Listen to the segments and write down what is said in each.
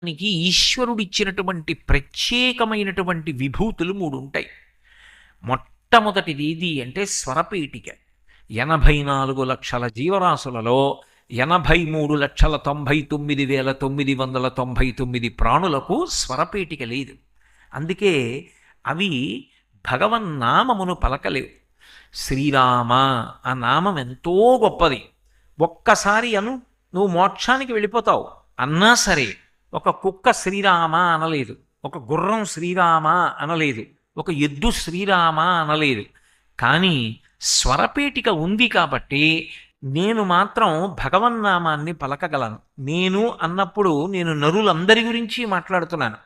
శరీరానికి ఈశ్వరుడిచ్చినటువంటి ప్రత్యేకమైనటువంటి విభూతులు మూడు ఉంటాయి మొట్టమొదటిది ఏది అంటే స్వరపీఠిక. ఎనభై నాలుగు లక్షల జీవరాశులలో ఎనభై మూడు లక్షల తొంభై తొమ్మిది వేల తొమ్మిది వందల తొంభై తొమ్మిది ప్రాణులకు స్వరపీఠిక లేదు. అందుకే అవి భగవన్నామమును పలకలేవు. శ్రీరామ ఆ నామం ఎంతో గొప్పది. ఒక్కసారి అను నువ్వు మోక్షానికి వెళ్ళిపోతావు. అన్నా సరే ఒక కుక్క శ్రీరామ అనలేదు. ఒక గుర్రం శ్రీరామ అనలేదు. ఒక ఎద్దు శ్రీరామ అనలేదు. కానీ స్వరపేటిక ఉంది కాబట్టి నేను మాత్రం భగవన్నామాన్ని పలకగలను. నేను అన్నప్పుడు నేను నరులందరి గురించి మాట్లాడుతున్నాను.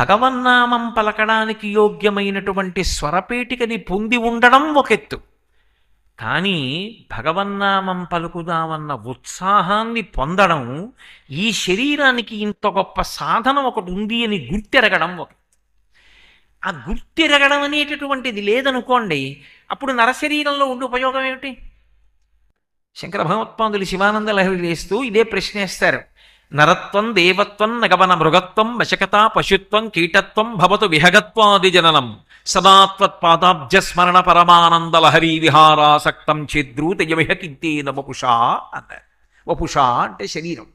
భగవన్నామం పలకడానికి యోగ్యమైనటువంటి స్వరపేటికని పొంది ఉండడం ఒక ఎత్తు. కానీ భగవన్నామం పలుకుదామన్న ఉత్సాహాన్ని పొందడం ఈ శరీరానికి ఇంత గొప్ప సాధనం ఒకటి ఉంది అని గుర్తెరగడం ఒక ఆ గుర్తెరగడం అనేటటువంటిది లేదనుకోండి అప్పుడు నరశరీరంలో ఉండే ఉపయోగం ఏమిటి? శంకర భగవత్పాదులు శివానంద లహరి వేస్తూ ఇదే ప్రశ్నేస్తారు నరత్వం దేవత్వం నగవన మృగత్వం వశకత పశుత్వం కీటత్వం భవతు విహగత్వాది జననం. సదాత్వత్పాదాబ్జ స్మరణ పరమానంద లహరి విహారాసక్తం ఛిద్రూతయమిహ కింతేన వపుషా అన్నారు వపుషా అంటే శరీరం.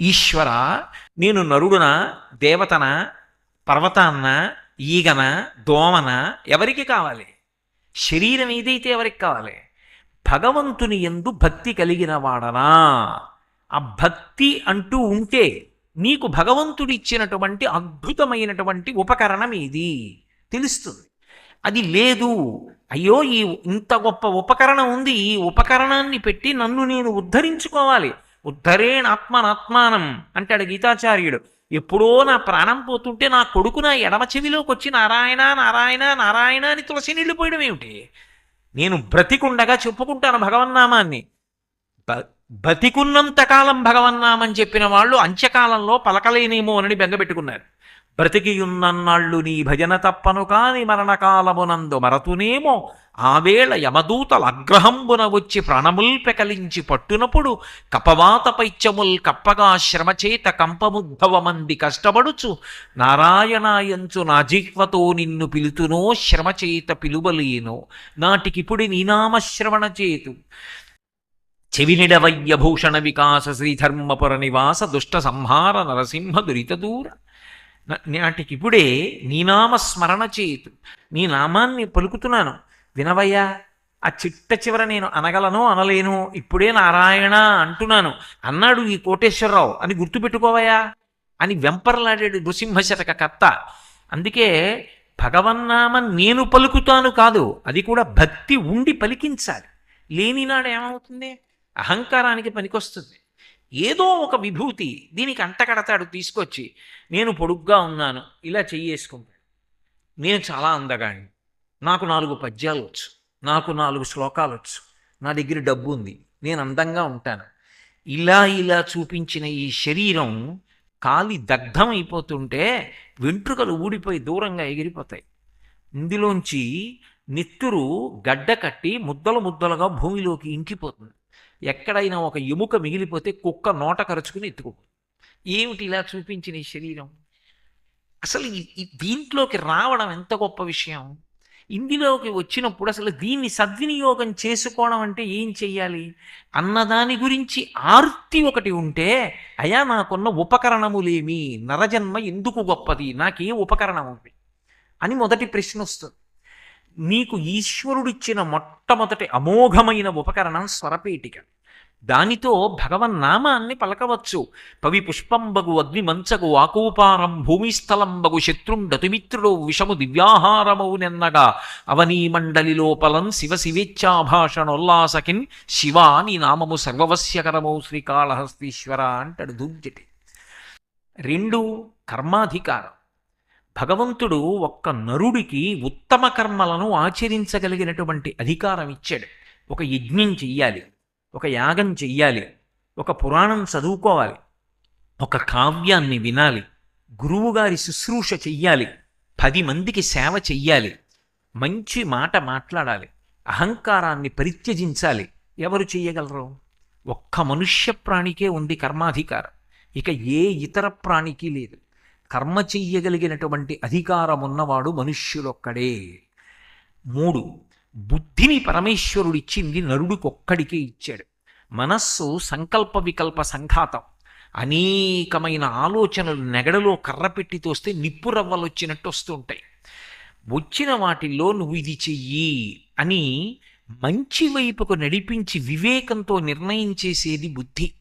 ఈశ్వర నేను నరుడున దేవతన పర్వతాన్న ఈగన దోమన ఎవరికి కావాలి? శరీరం ఏదైతే ఎవరికి కావాలి? భగవంతుని ఎందు భక్తి కలిగిన వాడనా? ఆ భక్తి అంటూ ఉంటే నీకు భగవంతుడిచ్చినటువంటి అద్భుతమైనటువంటి ఉపకరణం ఇది తెలుస్తుంది. అది లేదు. అయ్యో ఈ ఇంత గొప్ప ఉపకరణం ఉంది. ఈ ఉపకరణాన్ని పెట్టి నన్ను నేను ఉద్ధరించుకోవాలి. ఉద్ధరేణ ఆత్మనాత్మానం అంటాడు గీతాచార్యుడు. ఎప్పుడో నా ప్రాణం పోతుంటే నా కొడుకు నా ఎడమ చెవిలోకి వచ్చి నారాయణ నారాయణ నారాయణ అని తులసి నీళ్ళు పోయడం ఏమిటి? నేను బ్రతికుండగా చెప్పుకుంటాను భగవన్నామాన్ని. బ బతికున్నంత కాలం భగవన్నామని చెప్పిన వాళ్ళు అంత్యకాలంలో పలకలేనేమో అని బెంగపెట్టుకున్నారు బ్రతికియున్నన్నాళ్ళు నీ భజన తప్పను కాని మరణకాలమునందు మరతునేమో. ఆవేళ యమదూతల అగ్రహంబున వచ్చి ప్రాణముల్ పెకలించి పట్టునప్పుడు కపవాత పైత్యముల్ కప్పగా శ్రమచేత కంపముద్ధవమంది కష్టపడుచు నారాయణాయంచు నా జిహ్వతో నిన్ను పిలుతునో శ్రమచేత పిలువలేనో. నాటికిపుడి నీనామశ్రవణ చేతు. చెవినిడవయ్యభూషణ వికాస శ్రీధర్మపుర నివాస దుష్ట సంహార నరసింహ దురిత దూర. నాటికిప్పుడే నీ నామ స్మరణ చేయుతు నీ నామాన్ని పలుకుతున్నాను. వినవయ్యా ఆ చిట్ట చివర నేను అనగలను అనలేను. ఇప్పుడే నారాయణ అంటున్నాను. అన్నాడు ఈ కోటేశ్వరరావు. అని గుర్తుపెట్టుకోవయా అని వెంపర్లాడాడు నృసింహశతక కర్త. అందుకే భగవన్నామం నేను పలుకుతాను కాదు అది కూడా భక్తి ఉండి పలికించాలి. లేనినాడు ఏమవుతుంది? అహంకారానికి పనికొస్తుంది. ఏదో ఒక విభూతి దీనికి అంటకడతాడు తీసుకొచ్చి నేను పొడుగ్గా ఉన్నాను ఇలా చెయ్యేసుకుంటాడు నేను చాలా అందగాడిని. నాకు నాలుగు పద్యాలు వచ్చు నాకు నాలుగు శ్లోకాలు వచ్చు నా దగ్గర డబ్బు ఉంది నేను అందంగా ఉంటాను. ఇలా ఇలా చూపించిన ఈ శరీరం కాలి దగ్ధం అయిపోతుంటే వెంట్రుకలు ఊడిపోయి దూరంగా ఎగిరిపోతాయి. ఇందులోంచి నిత్తురు గడ్డ కట్టి ముద్దలు ముద్దలుగా భూమిలోకి ఇంకిపోతుంది. ఎక్కడైనా ఒక ఎముక మిగిలిపోతే కుక్క నోట కరుచుకుని ఎత్తుకో ఏమిటి ఇలా చూపించిన ఈ శరీరం? అసలు దీంట్లోకి రావడం ఎంత గొప్ప విషయం? ఇందులోకి వచ్చినప్పుడు అసలు దీన్ని సద్వినియోగం చేసుకోవడం అంటే ఏం చెయ్యాలి? అన్నదాని గురించి ఆర్తి ఒకటి ఉంటే అయా నాకున్న ఉపకరణములేమి? నరజన్మ ఎందుకు గొప్పది? నాకే ఉపకరణం ఉంది అని మొదటి ప్రశ్న వస్తుంది. నీకు ఈశ్వరుడిచ్చిన మొట్టమొదటి అమోఘమైన ఉపకరణం స్వరపేటిక దానితో భగవన్నామాన్ని పలకవచ్చు. పవి పుష్పంబగు అగ్నిమంచగు ఆకూపారం భూమిస్థలంబగు శత్రుండతిమిత్రుడు విషము దివ్యాహారమౌ నెన్నగా. అవనీ మండలి లోపలం శివ శివేచ్ఛాభాషణోల్లాసకిన్ శివ నీ నామము సర్వవశ్యకరమౌ శ్రీకాళహస్తీశ్వర అంటాడు దూంజటి రెండు కర్మాధికారం. భగవంతుడు ఒక్క నరుడికి ఉత్తమ కర్మలను ఆచరించగలిగినటువంటి అధికారం ఇచ్చాడు. ఒక యజ్ఞం చెయ్యాలి ఒక యాగం చెయ్యాలి ఒక పురాణం చదువుకోవాలి ఒక కావ్యాన్ని వినాలి గురువుగారి శుశ్రూష చెయ్యాలి పది మందికి సేవ చెయ్యాలి మంచి మాట మాట్లాడాలి అహంకారాన్ని పరిత్యజించాలి. ఎవరు చెయ్యగలరు? ఒక్క మనుష్య ప్రాణికే ఉంది కర్మాధికారం. ఇక ఏ ఇతర ప్రాణికి లేదు. కర్మ చెయ్యగలిగినటువంటి అధికారం ఉన్నవాడు మనుష్యులొక్కడే. మూడు బుద్ధిని పరమేశ్వరుడిచ్చింది నరుడికొక్కడికే ఇచ్చాడు. మనస్సు సంకల్ప వికల్ప సంఘాతం. అనేకమైన ఆలోచనలు నెగడలో కర్ర పెట్టి తోస్తే నిప్పు రవ్వలు వచ్చినట్టు వస్తుంటాయి వచ్చిన వాటిల్లో నువ్వు ఇది చెయ్యి అని మంచి వైపుకు నడిపించి వివేకంతో నిర్ణయం చేసేది బుద్ధి.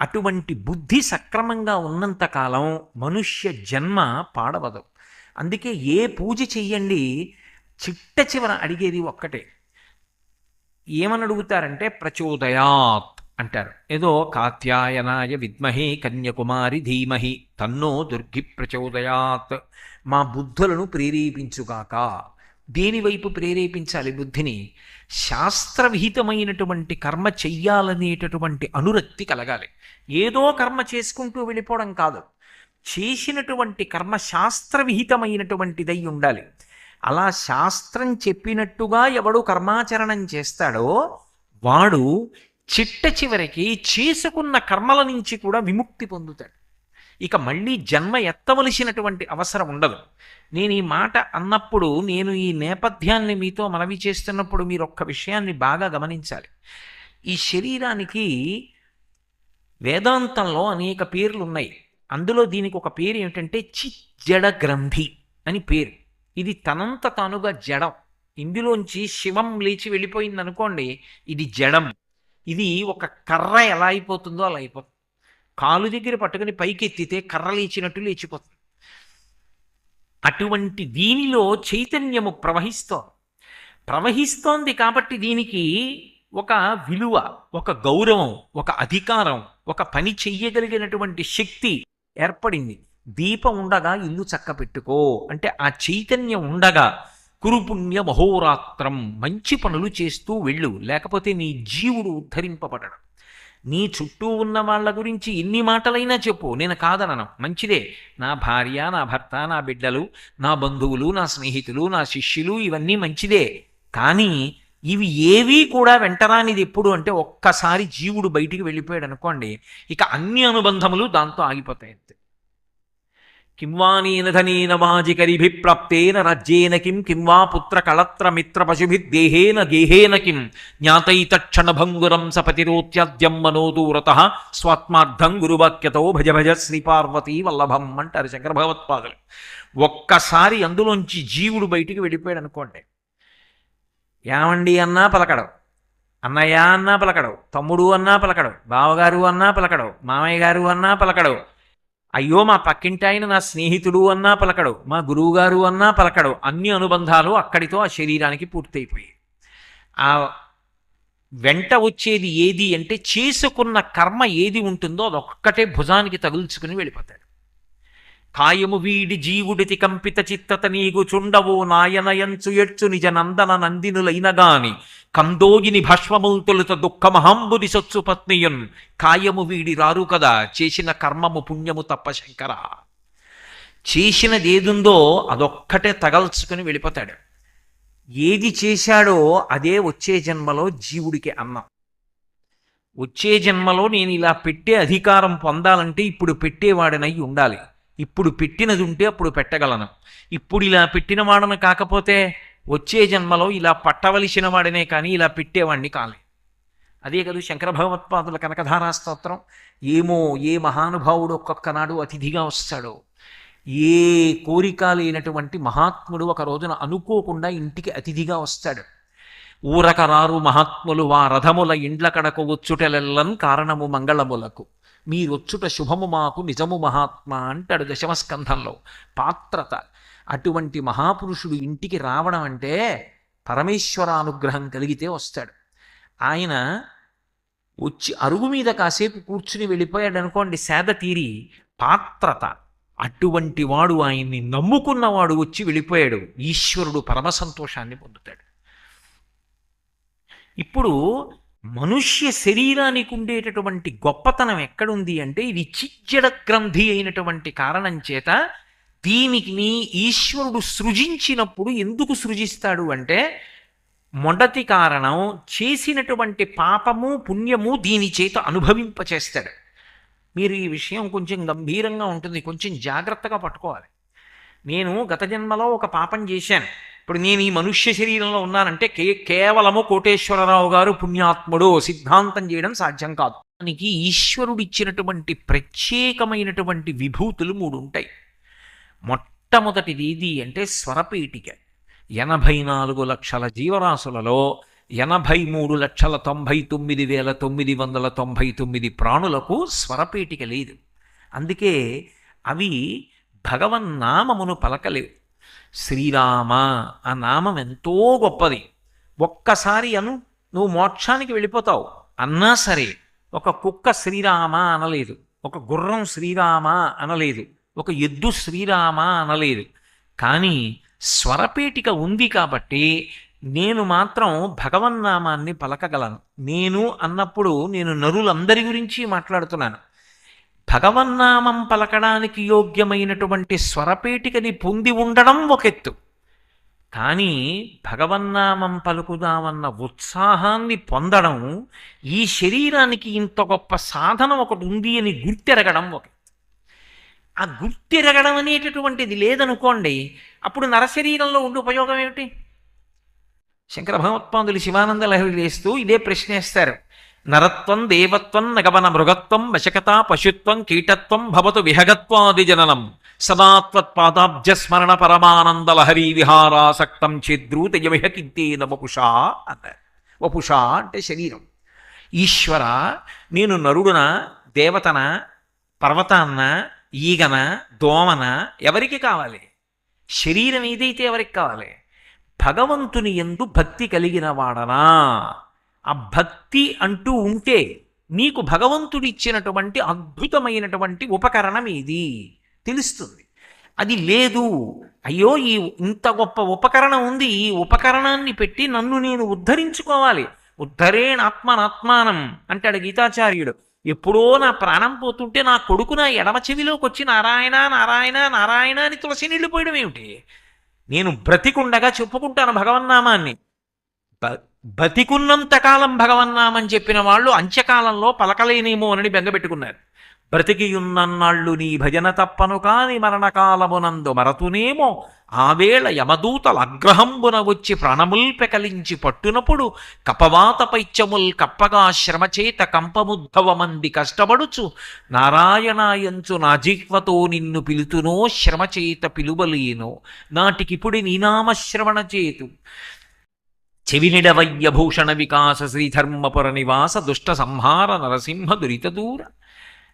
అటువంటి బుద్ధి సక్రమంగా ఉన్నంతకాలం మనుష్య జన్మ పాడవదు. అందుకే ఏ పూజ చెయ్యండి చిట్ట చివర అడిగేది ఒక్కటే. ఏమని అడుగుతారంటే ప్రచోదయాత్ అంటారు. ఏదో కాత్యాయనాయ విద్మహే కన్యకుమారి ధీమహి తన్నో దుర్గి ప్రచోదయాత్. మా బుద్ధులను ప్రేరేపించుగాక దేనివైపు ప్రేరేపించాలి బుద్ధిని? శాస్త్రవిహితమైనటువంటి కర్మ చెయ్యాలనేటటువంటి అనురక్తి కలగాలి. ఏదో కర్మ చేసుకుంటూ వెళ్ళిపోవడం కాదు. చేసినటువంటి కర్మ శాస్త్రవిహితమైనటువంటిదై ఉండాలి. అలా శాస్త్రం చెప్పినట్టుగా ఎవడు కర్మాచరణం చేస్తాడో వాడు చిట్ట చివరికి చేసుకున్న కర్మల నుంచి కూడా విముక్తి పొందుతాడు. ఇక మళ్ళీ జన్మ ఎత్తవలసినటువంటి అవసరం ఉండదు. నేను ఈ మాట అన్నప్పుడు నేను ఈ నేపథ్యాన్ని మీతో మనవి చేస్తున్నప్పుడు మీరు ఒక్క విషయాన్ని బాగా గమనించాలి. ఈ శరీరానికి వేదాంతంలో అనేక పేర్లు ఉన్నాయి అందులో దీనికి ఒక పేరు ఏమిటంటే చిజ్జడ గ్రంథి అని పేరు. ఇది తనంత తానుగా జడం. ఇందులోంచి శివం లేచి వెళ్ళిపోయింది అనుకోండి ఇది జడం. ఇది ఒక కర్ర ఎలా అయిపోతుందో అలా అయిపోతుంది. కాలు దగ్గర పట్టుకుని పైకి ఎత్తితే కర్ర లేచినట్టు లేచిపోతుంది. అటువంటి దీనిలో చైతన్యము ప్రవహిస్తోంది. ప్రవహిస్తోంది కాబట్టి దీనికి ఒక విలువ ఒక గౌరవం ఒక అధికారం ఒక పని చెయ్యగలిగినటువంటి శక్తి ఏర్పడింది. దీపం ఉండగా ఇల్లు చక్క పెట్టుకో అంటే ఆ చైతన్యం ఉండగా కురుపుణ్య మహోరాత్రం మంచి పనులు చేస్తూ వెళ్ళు. లేకపోతే నీ జీవుడు ఉద్ధరింపబడడం. నీ చుట్టూ ఉన్న వాళ్ళ గురించి ఎన్ని మాటలైనా చెప్పు. నేను కాదనను. మంచిదే. నా భార్య నా భర్త నా బిడ్డలు నా బంధువులు నా స్నేహితులు నా శిష్యులు ఇవన్నీ మంచిదే. కానీ ఇవి ఏవీ కూడా వెంటరానిది ఎప్పుడు అంటే ఒక్కసారి జీవుడు బయటికి వెళ్ళిపోయాడు అనుకోండి ఇక అన్ని అనుబంధములు దాంతో ఆగిపోతాయి అంతే. కింవానీన ధనీన వాజికరిభి ప్రాప్తేన రాజ్యేన కిం కింవా పుత్ర కళత్ర మిత్ర పశుభిర్దేహేన గేహేన కిం జ్ఞాతైతక్షణభంగురం సపతిరోత్యాద్యం మనోదూరత స్వాత్మార్థం గురువాక్యతో భజ భజ శ్రీపార్వతీ వల్లభం అంటారు శంకర భగవత్పాదులు ఒక్కసారి అందులోంచి జీవుడు బయటికి వెళ్ళిపోయాడు అనుకోండి ఏమండి అన్నా పలకడం. అన్నయ్య అన్నా పలకడవు తమ్ముడు అన్నా పలకడవు బావగారు అన్నా పలకడవు మామయ్య గారు అన్నా పలకడవు అయ్యో మా పక్కింటాయన నా స్నేహితుడు అన్నా పలకడు. మా గురువుగారు అన్నా పలకడు. అన్ని అనుబంధాలు అక్కడితో ఆ శరీరానికి పూర్తయిపోయాయి. ఆ వెంట వచ్చేది ఏది అంటే చేసుకున్న కర్మ ఏది ఉంటుందో అదొక్కటే భుజానికి తగుల్చుకుని వెళ్ళిపోతాడు. కాయము వీడి జీవుడితి కంపిత చిత్తత నీగు చుండవో నాయనయంచు ఎడ్చు నిజ నందన నందినులైనగాని కందోగిని భస్మముల్ తొలుత దుఃఖమహంబుది సొచ్చు పత్నియున్. కాయము వీడి రారు కదా చేసిన కర్మము పుణ్యము తప్ప శంకర చేసినదేదుందో అదొక్కటే తగల్చుకుని వెళ్ళిపోతాడు. ఏది చేశాడో అదే వచ్చే జన్మలో జీవుడికి అన్నం. వచ్చే జన్మలో నేను ఇలా పెట్టే అధికారం పొందాలంటే ఇప్పుడు పెట్టేవాడనై ఉండాలి. ఇప్పుడు పెట్టినది ఉంటే అప్పుడు పెట్టగలను. ఇప్పుడు ఇలా పెట్టిన వాడను కాకపోతే వచ్చే జన్మలో ఇలా పట్టవలసిన వాడినే కానీ ఇలా పెట్టేవాడిని కాలే. అదే కదా శంకర భగవత్పాదుల కనకధారా స్తోత్రం. ఏమో ఏ మహానుభావుడు ఒక్కొక్కనాడు అతిథిగా వస్తాడో. ఏ కోరిక లేనటువంటి మహాత్ముడు ఒక రోజున అనుకోకుండా ఇంటికి అతిథిగా వస్తాడు. ఊరకరారు మహాత్ములు వా రథముల ఇండ్ల కడకు వచ్చుటెలెల్లన్ కారణము మంగళములకు. మీరొచ్చుట శుభము మాకు నిజము మహాత్మ అంటాడు దశమస్కంధంలో. పాత్రత. అటువంటి మహాపురుషుడు ఇంటికి రావడం అంటే పరమేశ్వరానుగ్రహం కలిగితే వస్తాడు. ఆయన వచ్చి అరుగు మీద కాసేపు కూర్చుని వెళ్ళిపోయాడు అనుకోండి సేద తీరి పాత్రత. అటువంటి వాడు ఆయన్ని నమ్ముకున్నవాడు వచ్చి వెళ్ళిపోయాడు. ఈశ్వరుడు పరమ సంతోషాన్ని పొందుతాడు. ఇప్పుడు మనుష్య శరీరానికి ఉండేటటువంటి గొప్పతనం ఎక్కడుంది అంటే ఇది చిచ్చడ గ్రంథి అయినటువంటి కారణం చేత దీనికి ఈశ్వరుడు సృజించినప్పుడు ఎందుకు సృజిస్తాడు అంటే మొదటి కారణం చేసినటువంటి పాపము పుణ్యము దీని చేత అనుభవింపచేస్తాడు. మీరు ఈ విషయం కొంచెం గంభీరంగా ఉంటుంది కొంచెం జాగ్రత్తగా పట్టుకోవాలి. నేను గత జన్మలో ఒక పాపం చేశాను. ఇప్పుడు నేను ఈ మనుష్య శరీరంలో ఉన్నానంటే కే కేవలము కోటేశ్వరరావు గారు పుణ్యాత్ముడు సిద్ధాంతం చేయడం సాధ్యం కాదు. దానికి ఈశ్వరుడిచ్చినటువంటి ప్రత్యేకమైనటువంటి విభూతులు మూడు ఉంటాయి మొట్టమొదటిది ఏది అంటే స్వరపీఠిక. ఎనభై నాలుగు లక్షల జీవరాశులలో ఎనభై మూడు లక్షల తొంభై తొమ్మిది వేల తొమ్మిది వందల తొంభై తొమ్మిది ప్రాణులకు స్వరపేటిక లేదు. అందుకే అవి భగవన్నామమును పలకలేవు. శ్రీరామ ఆ నామం ఎంతో గొప్పది. ఒక్కసారి అను నువ్వు మోక్షానికి వెళ్ళిపోతావు. అన్నా సరే ఒక కుక్క శ్రీరామ అనలేదు. ఒక గుర్రం శ్రీరామ అనలేదు. ఒక ఎద్దు శ్రీరామ అనలేదు. కానీ స్వరపేటిక ఉంది కాబట్టి నేను మాత్రం భగవన్నామాన్ని పలకగలను. నేను అన్నప్పుడు నేను నరులందరి గురించి మాట్లాడుతున్నాను. భగవన్నామం పలకడానికి యోగ్యమైనటువంటి స్వరపేటికని పొంది ఉండడం ఒక ఎత్తు. కానీ భగవన్నామం పలుకుదామన్న ఉత్సాహాన్ని పొందడం ఈ శరీరానికి ఇంత గొప్ప సాధనం ఒకటి ఉంది అని గుర్తెరగడం ఒక ఆ గుర్తెరగడం అనేటటువంటిది లేదనుకోండి అప్పుడు నరశరీరంలో ఉండే ఉపయోగం ఏమిటి? శంకర భగవత్పాదులు శివానంద లహరి వేస్తూ ఇదే ప్రశ్నేస్తారు. నరత్వం దేవత్వం నగవన మృగత్వం వశకత పశుత్వం కీటత్వం భవతు విహగత్వాది జననం. సదాత్వత్పాదాబ్జ స్మరణ పరమానంద లహరి విహారాసక్తం చేద్రూతయమిహ కింతేన వపుషా అన్నారు వపుషా అంటే శరీరం. ఈశ్వర నేను నరుడున దేవతన పర్వతాన్న ఈగన దోమన ఎవరికి కావాలి? శరీరం ఏదైతే ఎవరికి కావాలి? భగవంతుని ఎందు భక్తి కలిగిన వాడనా? ఆ భక్తి అంటూ ఉంటే నీకు భగవంతుడు ఇచ్చినటువంటి అద్భుతమైనటువంటి ఉపకరణం ఇది తెలుస్తుంది. అది లేదు. అయ్యో ఈ ఇంత గొప్ప ఉపకరణం ఉంది. ఈ ఉపకరణాన్ని పెట్టి నన్ను నేను ఉద్ధరించుకోవాలి. ఉద్ధరేణ ఆత్మనాత్మానం అంటాడు గీతాచార్యుడు. ఎప్పుడో నా ప్రాణం పోతుంటే నా కొడుకు నా ఎడమ చెవిలోకి వచ్చి నారాయణ నారాయణ నారాయణ అని తులసి నీళ్ళు పోయడం ఏమిటి? నేను బ్రతికుండగా చెప్పుకుంటాను భగవన్నామాన్ని. బతికున్నంతకాలం బతికున్నంత కాలం భగవన్నామని చెప్పిన వాళ్ళు అంత్యకాలంలో పలకలేనేమో అని బెంగపెట్టుకున్నారు బ్రతికియున్నన్నాళ్ళు నీ భజన తప్పను కాని మరణకాలమునందు మరతునేమో. ఆవేళ యమదూతల అగ్రహంబున వచ్చి ప్రాణముల్ పెకలించి పట్టునప్పుడు కపవాత పైత్యముల్ కప్పగా శ్రమచేత కంపముద్ధవమంది కష్టపడుచు నారాయణాయంచు నా జిహ్వతో నిన్ను పిలుతునో శ్రమచేత పిలువలేనో. నాటికిపుడి నీనామశ్రవణ చేతు. చెవినిడవయ్యభూషణ వికాస శ్రీధర్మపుర నివాస దుష్ట సంహార నరసింహ దురిత దూర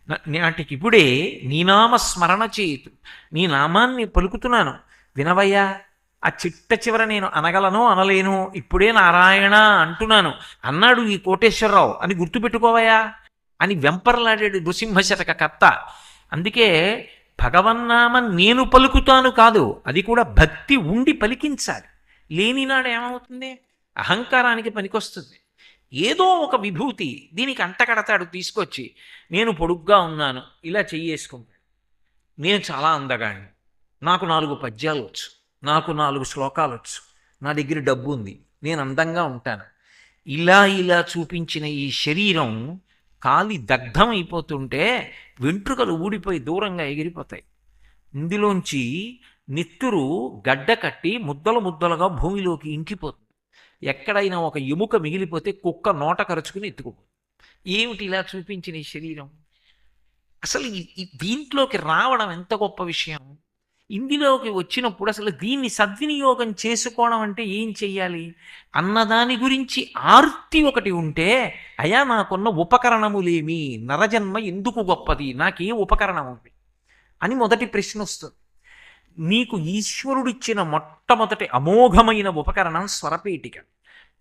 నాటికి నాటికిప్పుడే నీ నామ స్మరణ చేతు నీ నామాన్ని పలుకుతున్నాను. వినవయ్యా ఆ చిట్ట చివర నేను అనగలను అనలేను ఇప్పుడే నారాయణ అంటున్నాను. అన్నాడు ఈ కోటేశ్వరరావు. అని గుర్తుపెట్టుకోవయ్యా. అని వెంపర్లాడాడు నృసింహశతక కర్త. అందుకే భగవన్నామం నేను పలుకుతాను కాదు అది కూడా భక్తి ఉండి పలికించాలి. లేనినాడు ఏమవుతుంది? అహంకారానికి పనికొస్తుంది. ఏదో ఒక విభూతి దీనికి అంటకడతాడు తీసుకొచ్చి నేను పొడుగ్గా ఉన్నాను ఇలా చెయ్యేసుకుంటాడు నేను చాలా అందగాడిని. నాకు నాలుగు పద్యాలు వచ్చు నాకు నాలుగు శ్లోకాలు వచ్చు నా దగ్గర డబ్బు ఉంది నేను అందంగా ఉంటాను. ఇలా ఇలా చూపించిన ఈ శరీరం కాలి దగ్ధం అయిపోతుంటే వెంట్రుకలు ఊడిపోయి దూరంగా ఎగిరిపోతాయి. ఇందులోంచి నిత్తురు గడ్డ కట్టి ముద్దలు ముద్దలుగా భూమిలోకి ఇంకిపోతుంది. ఎక్కడైనా ఒక ఎముక మిగిలిపోతే కుక్క నోట కరుచుకుని ఎత్తుకో ఏమిటి ఇలా చూపించిన ఈ శరీరం? అసలు దీంట్లోకి రావడం ఎంత గొప్ప విషయం? ఇందులోకి వచ్చినప్పుడు అసలు దీన్ని సద్వినియోగం చేసుకోవడం అంటే ఏం చెయ్యాలి? అన్నదాని గురించి ఆర్తి ఒకటి ఉంటే అయా నాకున్న ఉపకరణములేమి? నరజన్మ ఎందుకు గొప్పది? నాకే ఉపకరణం ఉంది అని మొదటి ప్రశ్న వస్తుంది. నీకు ఈశ్వరుడిచ్చిన మొట్టమొదటి అమోఘమైన ఉపకరణం స్వరపేటిక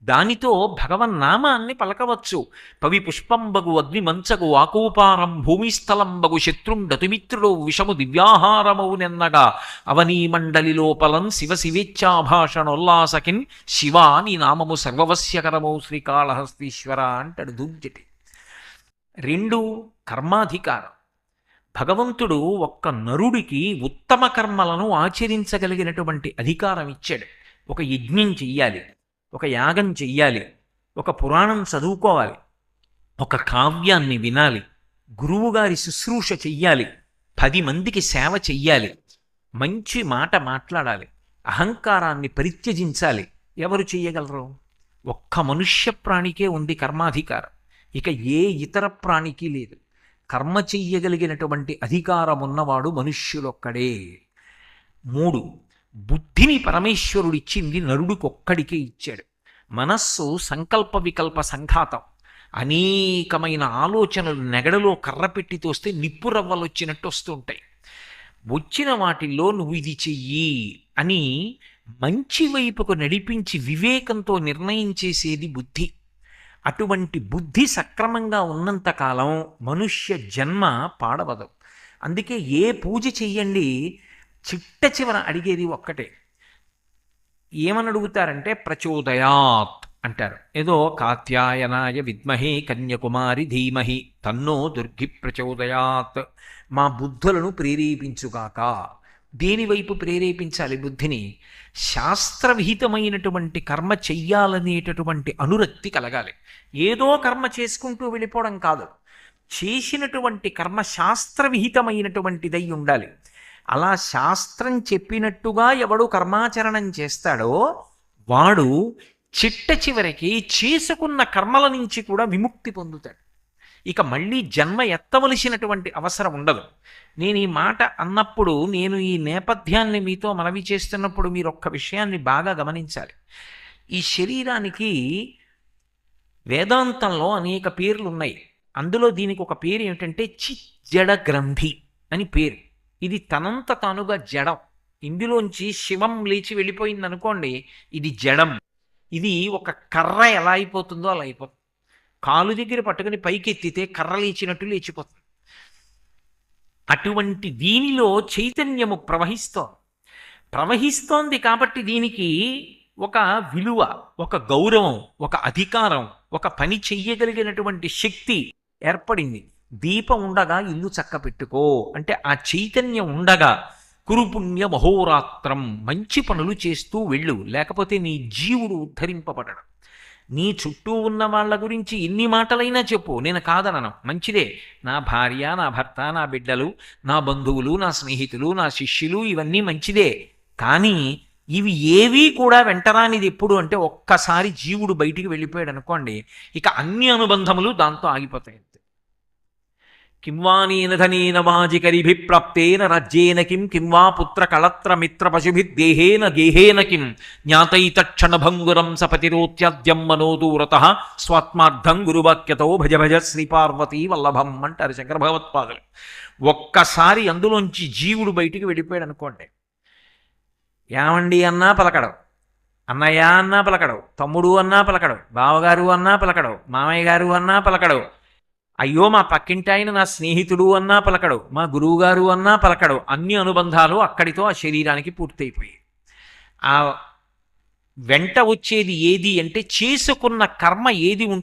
దానితో భగవన్నామాన్ని పలకవచ్చు. పవి పుష్పంబగు అగ్నిమంచగు ఆకూపారం భూమిస్థలంబగు శత్రుండతిమిత్రుడు విషము దివ్యాహారమవు నెన్నగా. అవనీ మండలి లోపలం శివ శివేచ్ఛాభాషణోల్లాసకిన్ శివ నీ నామము సర్వవశ్యకరమౌ శ్రీకాళహస్తీశ్వర అంటాడు దూంజటి రెండు కర్మాధికారం. భగవంతుడు ఒక్క నరుడికి ఉత్తమ కర్మలను ఆచరించగలిగినటువంటి అధికారం ఇచ్చాడు. ఒక యజ్ఞం చెయ్యాలి ఒక యాగం చెయ్యాలి ఒక పురాణం చదువుకోవాలి ఒక కావ్యాన్ని వినాలి గురువుగారి శుశ్రూష చెయ్యాలి పది మందికి సేవ చెయ్యాలి మంచి మాట మాట్లాడాలి అహంకారాన్ని పరిత్యజించాలి. ఎవరు చెయ్యగలరు? ఒక్క మనుష్య ప్రాణికే ఉంది కర్మాధికారం. ఇక ఏ ఇతర ప్రాణికి లేదు. కర్మ చెయ్యగలిగినటువంటి అధికారం ఉన్నవాడు మనుష్యులొక్కడే. మూడు బుద్ధిని పరమేశ్వరుడిచ్చింది నరుడికొక్కడికే ఇచ్చాడు. మనస్సు సంకల్ప వికల్ప సంఘాతం. అనేకమైన ఆలోచనలు నెగడలో కర్ర పెట్టి తోస్తే నిప్పు రవ్వలు వచ్చినట్టు వస్తూ ఉంటాయి వచ్చిన వాటిల్లో నువ్వు ఇది చెయ్యి అని మంచి వైపుకు నడిపించి వివేకంతో నిర్ణయం చేసేది బుద్ధి. అటువంటి బుద్ధి సక్రమంగా ఉన్నంతకాలం మనుష్య జన్మ పాడవదు. అందుకే ఏ పూజ చెయ్యండి చిట్ట చివర అడిగేది ఒక్కటే. ఏమని అడుగుతారంటే ప్రచోదయాత్ అంటారు. ఏదో కాత్యాయనాయ విద్మహే కన్యకుమారి ధీమహి తన్నో దుర్గి ప్రచోదయాత్. మా బుద్ధులను ప్రేరేపించుగాక. దేనివైపు ప్రేరేపించాలి బుద్ధిని? శాస్త్రవిహితమైనటువంటి కర్మ చెయ్యాలనేటటువంటి అనురక్తి కలగాలి. ఏదో కర్మ చేసుకుంటూ వెళ్ళిపోవడం కాదు. చేసినటువంటి కర్మ శాస్త్రవిహితమైనటువంటిదై ఉండాలి. అలా శాస్త్రం చెప్పినట్టుగా ఎవడు కర్మాచరణం చేస్తాడో వాడు చిట్ట చివరికి చేసుకున్న కర్మల నుంచి కూడా విముక్తి పొందుతాడు. ఇక మళ్ళీ జన్మ ఎత్తవలసినటువంటి అవసరం ఉండదు. నేను ఈ మాట అన్నప్పుడు నేను ఈ నేపథ్యాన్ని మీతో మనవి చేస్తున్నప్పుడు మీరు ఒక్క విషయాన్ని బాగా గమనించాలి. ఈ శరీరానికి వేదాంతంలో అనేక పేర్లు ఉన్నాయి అందులో దీనికి ఒక పేరు ఏమిటంటే చిజ్జడ గ్రంథి అని పేరు. ఇది తనంత తానుగా జడం. ఇందులోంచి శివం లేచి వెళ్ళిపోయింది అనుకోండి ఇది జడం. ఇది ఒక కర్ర ఎలా అయిపోతుందో అలా అయిపోతుంది. కాలు దగ్గర పట్టుకుని పైకెత్తితే కర్ర లేచినట్టు లేచిపోతుంది. అటువంటి దీనిలో చైతన్యము ప్రవహిస్తోంది. ప్రవహిస్తోంది కాబట్టి దీనికి ఒక విలువ ఒక గౌరవం ఒక అధికారం ఒక పని చెయ్యగలిగినటువంటి శక్తి ఏర్పడింది. దీపం ఉండగా ఇల్లు చక్క పెట్టుకో అంటే ఆ చైతన్యం ఉండగా కురుపుణ్య మహోరాత్రం మంచి పనులు చేస్తూ వెళ్ళు. లేకపోతే నీ జీవుడు ఉద్ధరింపబడడం. నీ చుట్టూ ఉన్న వాళ్ళ గురించి ఎన్ని మాటలైనా చెప్పు. నేను కాదనను. మంచిదే. నా భార్య నా భర్త నా బిడ్డలు నా బంధువులు నా స్నేహితులు నా శిష్యులు ఇవన్నీ మంచిదే. కానీ ఇవి ఏవీ కూడా వెంటరానిది ఎప్పుడు అంటే ఒక్కసారి జీవుడు బయటికి వెళ్ళిపోయాడు అనుకోండి ఇక అన్ని అనుబంధములు దాంతో ఆగిపోతాయి. కిం వాజికరిభి ప్రాప్తేన రాజ్యేన కిం కింవా పుత్ర కళత్ర మిత్ర పశుభిర్దేహేన గేహేన కిం జ్ఞాతైతక్షణభంగురం సపతిరోత్యద్యం మనోదూరత స్వాత్మార్థం గురువాక్యతో భజ భజ శ్రీపార్వతీ వల్లభం అంటారు శంకర భగవత్పాదులు ఒక్కసారి అందులోంచి జీవుడు బయటికి వెళ్ళిపోయాడు అనుకోండి. ఏమండి అన్నా పలకడం అన్నయ్య అన్నా పలకడవు. తమ్ముడు అన్నా పలకడవు. బావగారు అన్నా పలకడవు. మామయ్య గారు అన్నా పలకడవు. అయ్యో మా పక్కింటాయన నా స్నేహితుడు అన్నా పలకడు మా గురువుగారు అన్నా పలకడు. అన్ని అనుబంధాలు అక్కడితో ఆ శరీరానికి పూర్తయిపోయాయి. ఆ వెంట వచ్చేది ఏది అంటే చేసుకున్న కర్మ ఏది